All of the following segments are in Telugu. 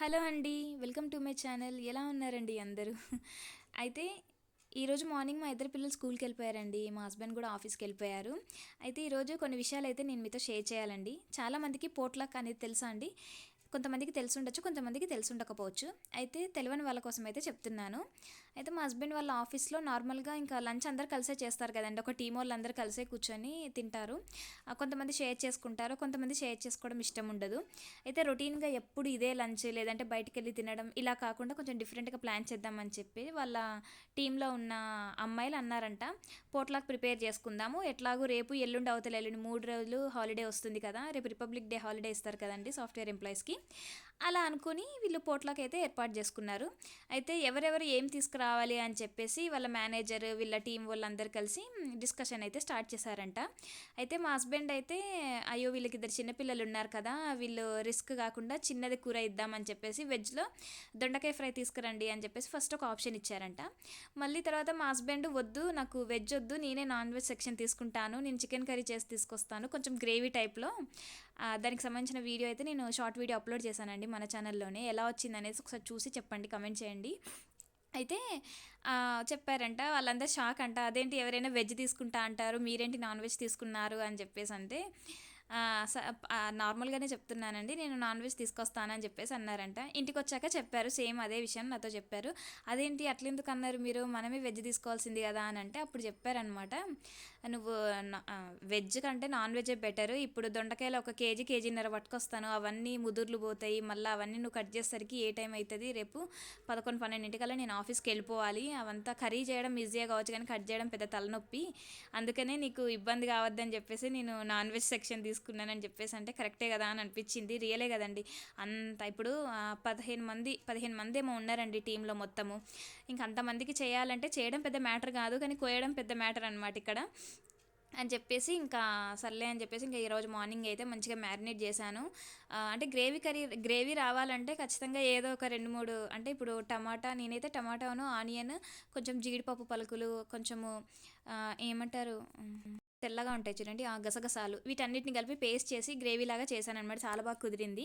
హలో అండి వెల్కమ్ టు మై ఛానల్. ఎలా ఉన్నారండి అందరూ? అయితే ఈరోజు మార్నింగ్ మా ఇద్దరు పిల్లలు స్కూల్కి వెళ్ళిపోయారండి. మా హస్బెండ్ కూడా ఆఫీస్కి వెళ్ళిపోయారు. అయితే ఈరోజు కొన్ని విషయాలు అయితే నేను మీతో షేర్ చేయాలండి. చాలామందికి పోట్లాక్ అనేది తెలుసా అండి? కొంతమందికి తెలిసి ఉండొచ్చు కొంతమందికి తెలిసి ఉండకపోవచ్చు అయితే తెలియని వాళ్ళ కోసం అయితే చెప్తున్నాను. అయితే మా హస్బెండ్ వాళ్ళ ఆఫీస్లో నార్మల్గా ఇంకా లంచ్ అందరు కలిసే చేస్తారు కదండి. ఒక టీం వాళ్ళు అందరు కలిసే కూర్చొని తింటారు. కొంతమంది షేర్ చేసుకుంటారు. కొంతమంది షేర్ చేసుకోవడం ఇష్టం ఉండదు. అయితే రొటీన్గా ఎప్పుడు ఇదే లంచ్ లేదంటే బయటికి వెళ్ళి తినడం ఇలా కాకుండా కొంచెం డిఫరెంట్గా ప్లాన్ చేద్దామని చెప్పి వాళ్ళ టీంలో ఉన్న అమ్మాయిలు అన్నారంట. పోట్లాక్ ప్రిపేర్ చేసుకుందాము. ఎట్లాగూ రేపు ఎల్లుండి అవతల. ఎల్లుండి మూడు రోజులు హాలిడే వస్తుంది కదా. రేపు రిపబ్లిక్ డే హాలిడే ఇస్తారు కదండి సాఫ్ట్వేర్ ఎంప్లాయీస్కి. అలా అనుకుని వీళ్ళు పోట్లాక్ అయితే ఏర్పాటు చేసుకున్నారు. అయితే ఎవరెవరు ఏం కావాలి అని చెప్పేసి వాళ్ళ మేనేజర్ వీళ్ళ టీం వాళ్ళందరూ కలిసి డిస్కషన్ అయితే స్టార్ట్ చేశారంట. అయితే మా హస్బెండ్ అయితే అయ్యో వీళ్ళకి ఇద్దరు చిన్నపిల్లలు ఉన్నారు కదా వీళ్ళు రిస్క్ కాకుండా చిన్నది కూర ఇద్దామని చెప్పేసి వెజ్లో దొండకాయ ఫ్రై తీసుకురండి అని చెప్పేసి ఫస్ట్ ఒక ఆప్షన్ ఇచ్చారంట. మళ్ళీ తర్వాత మా హస్బెండ్ వద్దు నాకు వెజ్ వద్దు నేనే నాన్ వెజ్ సెక్షన్ తీసుకుంటాను నేను చికెన్ కర్రీ చేసి తీసుకొస్తాను కొంచెం గ్రేవీ టైప్లో. దానికి సంబంధించిన వీడియో అయితే నేను షార్ట్ వీడియో అప్లోడ్ చేశానండి మన ఛానల్లోనే. ఎలా వచ్చింది అనేది ఒకసారి చూసి చెప్పండి కమెంట్ చేయండి. అయితే చెప్పారంట వాళ్ళందరూ షాక్ అంట అదేంటి ఎవరైనా వెజ్ తీసుకుంటా అంటారు మీరేంటి నాన్ వెజ్ తీసుకున్నారు? అని చెప్పేసి అంటే నార్మల్గానే చెప్తున్నానండి. నేను నాన్ వెజ్ తీసుకొస్తానని చెప్పేసి అన్నారంట. ఇంటికి వచ్చాక చెప్పారు. సేమ్ అదే విషయం నాతో చెప్పారు. అదేంటి అట్లెందుకు అన్నారు మీరు? మనమే వెజ్ తీసుకోవాల్సింది కదా అని అంటే అప్పుడు చెప్పారనమాట. నువ్వు నా- వెజ్ కంటే నాన్ వెజ్ బెటర్. ఇప్పుడు దొండకాయలు ఒక కేజీ కేజీన్నర పట్టుకొస్తాను. అవన్నీ ముదుర్లు పోతాయి. మళ్ళీ అవన్నీ నువ్వు కట్ చేసేసరికి ఏ టైం అవుతుంది రేపు పదకొండు పన్నెండింటికల్లా నేను ఆఫీస్కి వెళ్ళిపోవాలి. అవంతా కర్రీ చేయడం ఈజీగా కావచ్చు కానీ కట్ చేయడం పెద్ద తలనొప్పి. అందుకనే నీకు ఇబ్బంది కావద్దని చెప్పేసి నేను నాన్ వెజ్ సెక్షన్ తీసుకున్నానని చెప్పేసి అంటే కరెక్టే కదా అని అనిపించింది. రియలే కదండి. అంత ఇప్పుడు పదిహేను మంది పదిహేను మంది ఏమో ఉన్నారండి టీంలో మొత్తము. ఇంక అంతమందికి చేయాలంటే చేయడం పెద్ద మ్యాటర్ కాదు కానీ కోయడం పెద్ద మ్యాటర్ అనమాట ఇక్కడ. అని చెప్పేసి ఇంకా సర్లే అని చెప్పేసి ఇంకా ఈరోజు మార్నింగ్ అయితే మంచిగా మ్యారినేట్ చేశాను. అంటే గ్రేవీ కర్రీ గ్రేవీ రావాలంటే ఖచ్చితంగా ఏదో ఒక రెండు మూడు అంటే ఇప్పుడు టమాటా నేనైతే టమాటాను ఆనియన్ కొంచెం జీడిపప్పు పలుకులు కొంచెము ఏమంటారు? తెల్లగా ఉంటాయి చూడండి ఆ గసగసాలు. వీటన్నిటిని కలిపి పేస్ట్ చేసి గ్రేవీ లాగా చేశాను అనమాట చాలా బాగా కుదిరింది.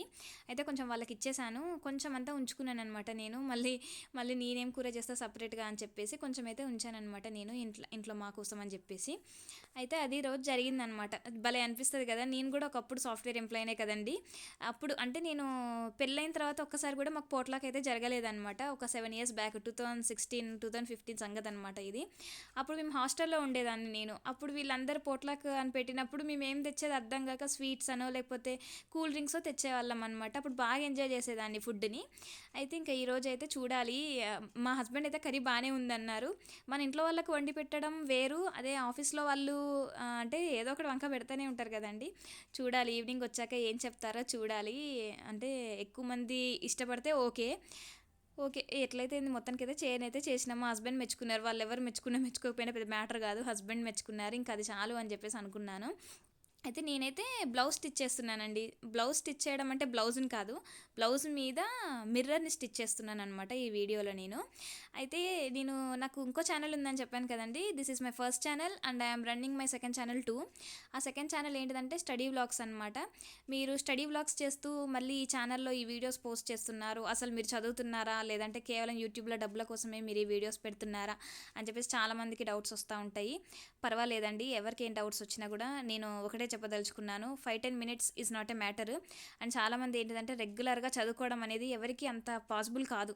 అయితే కొంచెం వాళ్ళకి ఇచ్చేసాను. కొంచెం అంతా ఉంచుకున్నాను అనమాట నేను. మళ్ళీ మళ్ళీ నేనేం కూర చేస్తా సపరేట్గా అని చెప్పేసి కొంచెం అయితే ఉంచాను అనమాట నేను ఇంట్లో ఇంట్లో మా కోసం అని చెప్పేసి. అయితే అది రోజు జరిగిందనమాట భలే అనిపిస్తుంది కదా. నేను కూడా ఒకప్పుడు సాఫ్ట్వేర్ ఎంప్లాయీనే కదండి. అప్పుడు అంటే నేను పెళ్ళైన తర్వాత ఒక్కసారి కూడా మాకు పోట్లాకి అయితే జరగలేదనమాట ఒక seven years back two thousand sixteen two thousand fifteen సంగతి అనమాట ఇది. అప్పుడు మేము హాస్టల్లో ఉండేదాన్ని నేను. అప్పుడు వీళ్ళందరూ పోట్లాక్ అని పెట్టినప్పుడు మేము ఏం తెచ్చేది అర్థం కాక స్వీట్స్ అనో లేకపోతే కూల్ డ్రింక్స్ తెచ్చేవాళ్ళం అనమాట అప్పుడు బాగా ఎంజాయ్ చేసేదాన్ని ఫుడ్ని. అయితే ఇంకా ఈరోజు అయితే చూడాలి. మా హస్బెండ్ అయితే కర్రీ బాగానే ఉందన్నారు. మన ఇంట్లో వాళ్ళకి వండి పెట్టడం వేరు. అదే ఆఫీస్లో వాళ్ళు అంటే ఏదో ఒకటి వంక పెడతానే ఉంటారు కదండి. చూడాలి ఈవినింగ్ వచ్చాక ఏం చెప్తారో చూడాలి. అంటే ఎక్కువ మంది ఇష్టపడితే ఓకే. ఓకే ఎట్లయితే మొత్తానికి అయితే చేయన్ అయితే చేసినా మా హస్బెండ్ మెచ్చుకున్నారు వాళ్ళు ఎవరు మెచ్చుకున్నా మెచ్చుకోకపోయినా పెద్ద మ్యాటర్ కాదు హస్బెండ్ మెచ్చుకున్నారు ఇంకా అది చాలు అని చెప్పేసి అనుకున్నాను. అయితే నేనైతే బ్లౌజ్ స్టిచ్ చేస్తున్నానండి. బ్లౌజ్ స్టిచ్ చేయడం అంటే బ్లౌజ్ని కాదు. బ్లౌజ్ మీద మిర్రర్ని స్టిచ్ చేస్తున్నాను అనమాట ఈ వీడియోలో నేను. అయితే నేను నాకు ఇంకో ఛానల్ ఉందని చెప్పాను కదండి. This is my first channel and I'm running my second channel too. ఆ సెకండ్ ఛానల్ ఏంటిదంటే స్టడీ వ్లాగ్స్ అనమాట మీరు స్టడీ వ్లాగ్స్ చేస్తూ మళ్ళీ ఈ ఛానల్లో ఈ వీడియోస్ పోస్ట్ చేస్తున్నారు. అసలు మీరు చదువుతున్నారా? లేదంటే కేవలం యూట్యూబ్లో డబ్బుల కోసమే మీరు ఈ వీడియోస్ పెడుతున్నారా? అని చెప్పేసి చాలామందికి డౌట్స్ వస్తూ ఉంటాయి. పర్వాలేదండి. ఎవరికి ఏం డౌట్స్ వచ్చినా కూడా నేను ఒకటే చెప్పదలుచుకున్నాను. Five ten minutes is not a matter and చాలామంది ఏంటిదంటే రెగ్యులర్గా చదువుకోవడం అనేది ఎవరికి అంత పాసిబుల్ కాదు.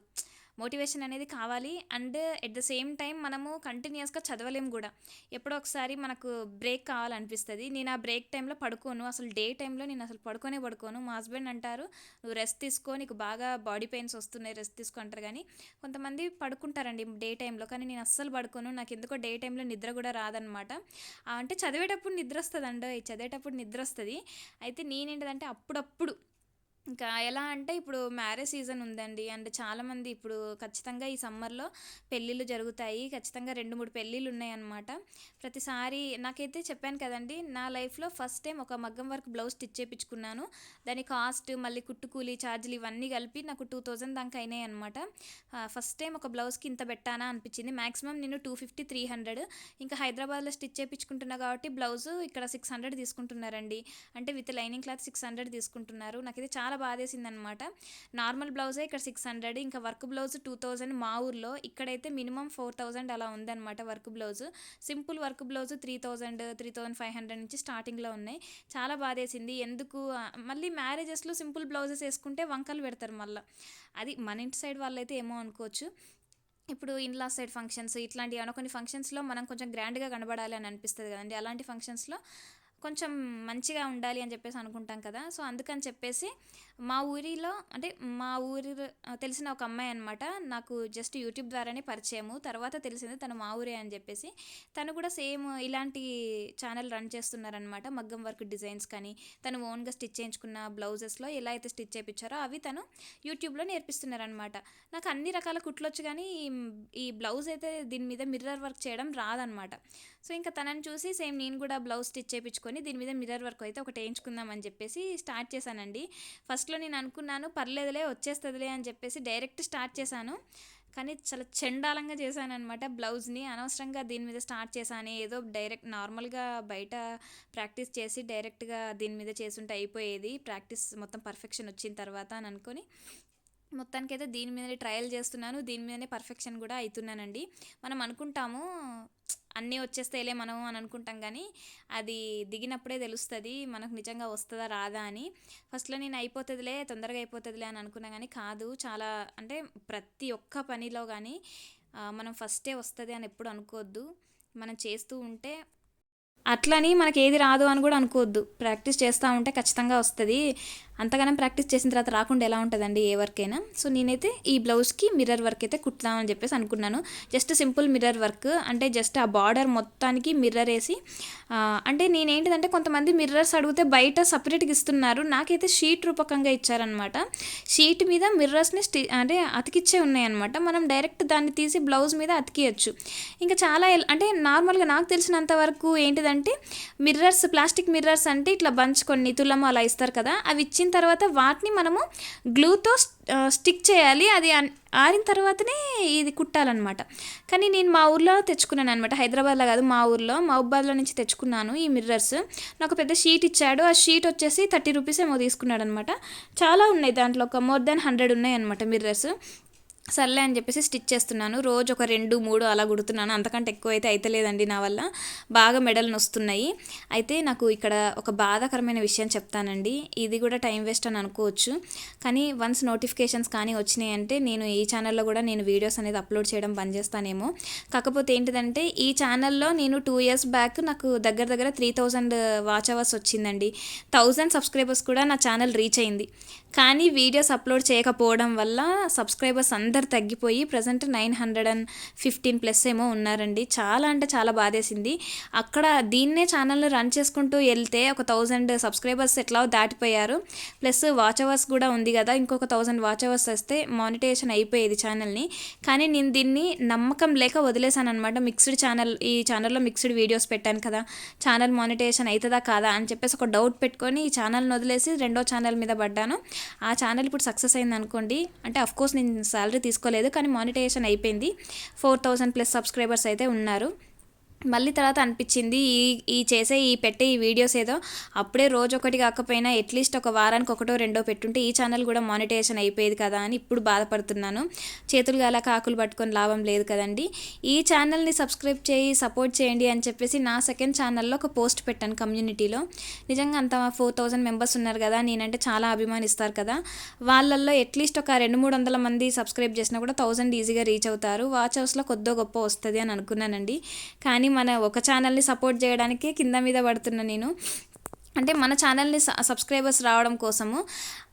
మోటివేషన్ అనేది కావాలి. And at the same time మనము కంటిన్యూస్గా చదవలేము కూడా. ఎప్పుడో ఒకసారి మనకు బ్రేక్ కావాలనిపిస్తుంది. నేను ఆ బ్రేక్ టైంలో పడుకోను. అసలు డే టైంలో నేను అసలు పడుకోనే పడుకోను. మా హస్బెండ్ అంటారు నువ్వు రెస్ట్ తీసుకో నీకు బాగా బాడీ పెయిన్స్ వస్తున్నాయి రెస్ట్ తీసుకో అంటారు. కానీ కొంతమంది పడుకుంటారండి డే టైంలో. కానీ నేను అస్సలు పడుకోను. నాకు ఎందుకో డే టైంలో నిద్ర కూడా రాదనమాట. అంటే చదివేటప్పుడు నిద్ర వస్తుంది అండి చదివేటప్పుడు నిద్ర వస్తుంది. అయితే నేనేంటిదంటే అప్పుడప్పుడు ఇంకా ఎలా అంటే ఇప్పుడు మ్యారేజ్ సీజన్ ఉందండి. అండ్ చాలామంది ఇప్పుడు ఖచ్చితంగా ఈ సమ్మర్లో పెళ్ళిళ్ళు జరుగుతాయి. ఖచ్చితంగా రెండు మూడు పెళ్ళిళ్ళు ఉన్నాయన్నమాట. ప్రతిసారి నాకైతే చెప్పాను కదండి నా లైఫ్లో ఫస్ట్ టైం ఒక మగ్గం వర్క్ బ్లౌజ్ స్టిచ్ చేయించుకున్నాను దాని కాస్ట్ మళ్ళీ కుట్టుకూలి ఛార్జీలు ఇవన్నీ కలిపి నాకు టూ థౌజండ్ దాకా అయినాయి అనమాట ఫస్ట్ టైం ఒక బ్లౌజ్కి ఇంత పెట్టానా అనిపించింది. మాక్సిమం నేను టూ ఫిఫ్టీ త్రీ హండ్రెడ్. ఇంకా హైదరాబాద్లో స్టిచ్ చేయించుకుంటున్నా కాబట్టి బ్లౌజ్ ఇక్కడ సిక్స్ హండ్రెడ్ తీసుకుంటున్నారండి. అంటే with lining cloth six hundred తీసుకుంటున్నారు. నాకైతే చాలా చాలా బాధేసింది అనమాట నార్మల్ బ్లౌజే ఇక్కడ సిక్స్ హండ్రెడ్ ఇంకా వర్క్ బ్లౌజ్ టూ థౌజండ్ మా ఊర్లో. ఇక్కడైతే మినిమం ఫోర్ థౌజండ్ అలా ఉందన్నమాట work blouse. Simple work blouse three thousand three thousand five hundred నుంచి స్టార్టింగ్లో ఉన్నాయి. చాలా బాధేసింది. ఎందుకు మళ్ళీ మ్యారేజెస్లో సింపుల్ బ్లౌజెస్ వేసుకుంటే వంకలు పెడతారు మళ్ళీ. అది మన ఇంటి సైడ్ వాళ్ళైతే ఏమో అనుకోవచ్చు. ఇప్పుడు ఇన్లా సైడ్ ఫంక్షన్స్ ఇట్లాంటి ఏమైనా కొన్ని ఫంక్షన్స్లో మనం కొంచెం గ్రాండ్గా కనబడాలి అని అనిపిస్తుంది కదండి. అలాంటి ఫంక్షన్స్లో కొంచెం మంచిగా ఉండాలి అని చెప్పేసి అనుకుంటాం కదా. సో అందుకని చెప్పేసి మా ఊరిలో అంటే మా ఊరి తెలిసిన ఒక అమ్మాయి అనమాట నాకు జస్ట్ యూట్యూబ్ ద్వారానే పరిచయము. తర్వాత తెలిసింది తను మా ఊరే అని చెప్పేసి. తను కూడా సేమ్ ఇలాంటి ఛానల్ రన్ చేస్తున్నారనమాట మగ్గం వర్క్ డిజైన్స్ కానీ తను ఓన్గా స్టిచ్ చేయించుకున్న బ్లౌజెస్లో ఎలా అయితే స్టిచ్ చేయించారో అవి తను యూట్యూబ్లో నేర్పిస్తున్నారనమాట నాకు అన్ని రకాల కుట్లొచ్చు కానీ ఈ- ఈ బ్లౌజ్ అయితే దీని మీద మిర్రర్ వర్క్ చేయడం రాదనమాట సో ఇంకా తనని చూసి సేమ్ నేను కూడా బ్లౌజ్ స్టిచ్ చేయించుకొని దీని మీద మిర్రర్ వర్క్ అయితే ఒకటి వేయించుకుందాం అని చెప్పేసి స్టార్ట్ చేశానండి. ఫస్ట్లో నేను అనుకున్నాను పర్లేదులే వచ్చేస్తుందిలే అని చెప్పేసి డైరెక్ట్ స్టార్ట్ చేశాను. కానీ చాలా చండాలంగా చేశాను అనమాట బ్లౌజ్ని. అనవసరంగా దీని మీద స్టార్ట్ చేశాను ఏదో డైరెక్ట్ నార్మల్గా బయట ప్రాక్టీస్ చేసి డైరెక్ట్గా దీని మీద చేసుంటే అయిపోయేది. ప్రాక్టీస్ మొత్తం పర్ఫెక్షన్ వచ్చిన తర్వాత అని అనుకొని మొత్తానికైతే దీని మీదనే ట్రయల్ చేస్తున్నాను. దీని మీదనే పర్ఫెక్షన్ కూడా అవుతున్నానండి. మనం అనుకుంటాము అన్నీ వచ్చేస్తేలే మనం అని అనుకుంటాం కానీ అది దిగినప్పుడే తెలుస్తుంది మనకు నిజంగా వస్తుందా రాదా అని. ఫస్ట్లో నేను అయిపోతుందిలే తొందరగా అయిపోతుందిలే అని అనుకున్నా కానీ కాదు చాలా అంటే ప్రతి ఒక్క పనిలో కానీ మనం ఫస్టే వస్తుంది అని ఎప్పుడు అనుకోవద్దు. మనం చేస్తూ ఉంటే అట్లని మనకి ఏది రాదు అని కూడా అనుకోవద్దు. ప్రాక్టీస్ చేస్తూ ఉంటే ఖచ్చితంగా వస్తుంది. అంతగానం ప్రాక్టీస్ చేసిన తర్వాత రాకుండా ఎలా ఉంటుందండి? ఏ వర్క్ అయినా సో నేనైతే ఈ బ్లౌజ్కి మిర్రర్ వర్క్ అయితే కుట్టుదామని చెప్పేసి అనుకున్నాను. Just simple mirror work. అంటే జస్ట్ ఆ బార్డర్ మొత్తానికి మిర్రర్ వేసి అంటే అంటే నేనేంటిదంటే కొంతమంది మిర్రర్స్ అడిగితే బయట సపరేట్గా ఇస్తున్నారు. నాకైతే షీట్ రూపకంగా ఇచ్చారనమాట షీట్ మీద మిర్రర్స్ని స్టి అంటే అతికిచ్చే ఉన్నాయన్నమాట. మనం డైరెక్ట్ దాన్ని తీసి బ్లౌజ్ మీద అతికియచ్చు. ఇంకా చాలా అంటే నార్మల్గా నాకు తెలిసినంత వరకు ఏంటిదంటే మిర్రర్స్ ప్లాస్టిక్ మిర్రర్స్ అంటే ఇట్లా బంచ్ కొన్ని తులము అలా ఇస్తారు కదా అవి ఇచ్చిన తర్వాత వాటిని మనము గ్లూతో స్టిక్ చేయాలి. అది ఆరిన తర్వాతనే ఇది కుట్టాలన్నమాట. కానీ నేను మా ఊర్లో తెచ్చుకున్నాను అనమాట హైదరాబాద్లో కాదు మా ఊర్లో మహబాద్లో నుంచి తెచ్చుకున్నాను ఈ మిర్రర్స్ నాకు పెద్ద షీట్ ఇచ్చాడు. ఆ షీట్ వచ్చేసి థర్టీ రూపీస్ ఏమో తీసుకున్నాడు అనమాట చాలా ఉన్నాయి దాంట్లో ఒక మోర్ దాన్ హండ్రెడ్ ఉన్నాయి అనమాట మిర్రర్స్ సర్లే అని చెప్పేసి స్టిచ్ చేస్తున్నాను. రోజు ఒక రెండు మూడు అలా కుడుతున్నాను అంతకంటే ఎక్కువ అయితే అయితలేదండి నా వల్ల. బాగా మెడలు నొస్తున్నాయి. అయితే నాకు ఇక్కడ ఒక బాధాకరమైన విషయం చెప్తానండి. ఇది కూడా టైం వేస్ట్ అని అనుకోవచ్చు. కానీ వన్స్ నోటిఫికేషన్స్ కానీ వచ్చినాయి అంటే నేను ఈ ఛానల్లో కూడా నేను వీడియోస్ అనేది అప్లోడ్ చేయడం బంద్ చేస్తానేమో. కాకపోతే ఏంటిదంటే ఈ ఛానల్లో నేను టూ ఇయర్స్ బ్యాక్ నాకు దగ్గర దగ్గర త్రీ థౌజండ్ వాచ్ అవర్స్ వచ్చిందండి. థౌజండ్ సబ్స్క్రైబర్స్ కూడా నా ఛానల్ రీచ్ అయింది. కానీ వీడియోస్ అప్లోడ్ చేయకపోవడం వల్ల సబ్స్క్రైబర్స్ అందరు తగ్గిపోయి present nine hundred and fifteen plus ఏమో ఉన్నారండి. చాలా అంటే చాలా బాధేసింది. అక్కడ దీన్నే ఛానల్ని రన్ చేసుకుంటూ వెళ్తే ఒక థౌజండ్ సబ్స్క్రైబర్స్ ఎట్లా దాటిపోయారు. ప్లస్ వాచ్ అవర్స్ కూడా ఉంది కదా ఇంకొక థౌజండ్ వాచ్ అవర్స్ వస్తే మానిటైజేషన్ అయిపోయేది ఛానల్ని. కానీ నేను దీన్ని నమ్మకం లేక వదిలేశాను అనమాట మిక్స్డ్ ఛానల్ ఈ ఛానల్లో మిక్స్డ్ వీడియోస్ పెట్టాను కదా ఛానల్ మానిటైజేషన్ అవుతుందా కాదా అని చెప్పేసి ఒక డౌట్ పెట్టుకొని ఈ ఛానల్ని వదిలేసి రెండో ఛానల్ మీద పడ్డాను. ఆ ఛానల్ ఇప్పుడు సక్సెస్ అయింది అనుకోండి అంటే అఫ్కోర్స్ నేను శాలరీ తీసుకోలేదు కానీ మానిటైజేషన్ అయిపోయింది. ఫోర్ థౌజండ్ ప్లస్ సబ్స్క్రైబర్స్ అయితే ఉన్నారు. మళ్ళీ తర్వాత అనిపించింది ఈ ఈ చేసే ఈ పెట్టే ఈ వీడియోస్ ఏదో అప్పుడే రోజు ఒకటి కాకపోయినా అట్లీస్ట్ ఒక వారానికి ఒకటో రెండో పెట్టుంటే ఈ ఛానల్ కూడా మానిటైజేషన్ అయిపోయేది కదా అని ఇప్పుడు బాధపడుతున్నాను. చేతులు గాల కాకులు పట్టుకొని లాభం లేదు కదండి. ఈ ఛానల్ని సబ్స్క్రైబ్ చేయి సపోర్ట్ చేయండి అని చెప్పేసి నా సెకండ్ ఛానల్లో ఒక పోస్ట్ పెట్టాను కమ్యూనిటీలో నిజంగా అంత ఫోర్ థౌజండ్ మెంబర్స్ ఉన్నారు కదా నేనంటే చాలా అభిమానిస్తారు కదా. వాళ్ళల్లో అట్లీస్ట్ ఒక రెండు మూడు వందల మంది సబ్స్క్రైబ్ చేసినా కూడా థౌజండ్ ఈజీగా రీచ్ అవుతారు. వాచ్ హౌస్లో కొద్దో గొప్ప వస్తుంది అని అనుకున్నానండి. కానీ మన ఒక ఛానల్ని సపోర్ట్ చేయడానికే కింద మీద పడుతున్నా నేను. అంటే మన ఛానల్ని స- సబ్స్క్రైబర్స్ రావడం కోసము.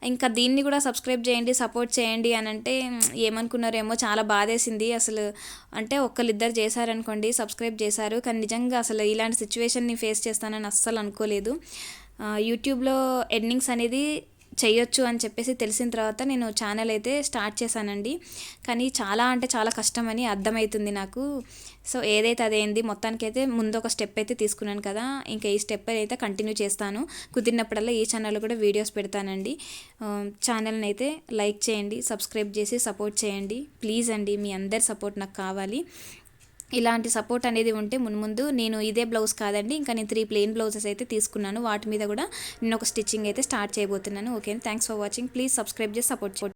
ఇంకా దీన్ని కూడా సబ్స్క్రైబ్ చేయండి సపోర్ట్ చేయండి అని అంటే ఏమనుకున్నారేమో చాలా బాధేసింది. అసలు అంటే ఒక్కరిద్దరు చేశారనుకోండి సబ్స్క్రైబ్ చేశారు. కానీ నిజంగా అసలు ఇలాంటి సిచ్యువేషన్ని ఫేస్ చేస్తానని అస్సలు అనుకోలేదు. యూట్యూబ్లో ఎర్నింగ్స్ అనేది చేయొచ్చు అని చెప్పేసి తెలిసిన తర్వాత నేను ఛానల్ అయితే స్టార్ట్ చేశానండి. కానీ చాలా అంటే చాలా కష్టమని అర్థమవుతుంది నాకు. సో ఏదైతే అదేంది మొత్తానికైతే ముందు ఒక స్టెప్ అయితే తీసుకున్నాను కదా ఇంకా ఈ స్టెప్ అయితే కంటిన్యూ చేస్తాను. కుదిరినప్పుడల్లా ఈ ఛానల్లో కూడా వీడియోస్ పెడతానండి. ఛానల్ని అయితే లైక్ చేయండి సబ్స్క్రైబ్ చేసి సపోర్ట్ చేయండి. ప్లీజ్ అండి మీ అందరి సపోర్ట్ నాకు కావాలి. ఇలాంటి సపోర్ట్ అనేది ఉంటే మున్ముందు నేను ఇదే బ్లౌజ్ కాదండి ఇంకా నేను త్రీ ప్లెయిన్ బ్లౌజెస్ అయితే తీసుకున్నాను. వాటి మీద కూడా నేను ఒక స్టిచ్చింగ్ అయితే స్టార్ట్ చేయబోతున్నాను. Okay thanks for watching please subscribe చేసి సపోర్ట్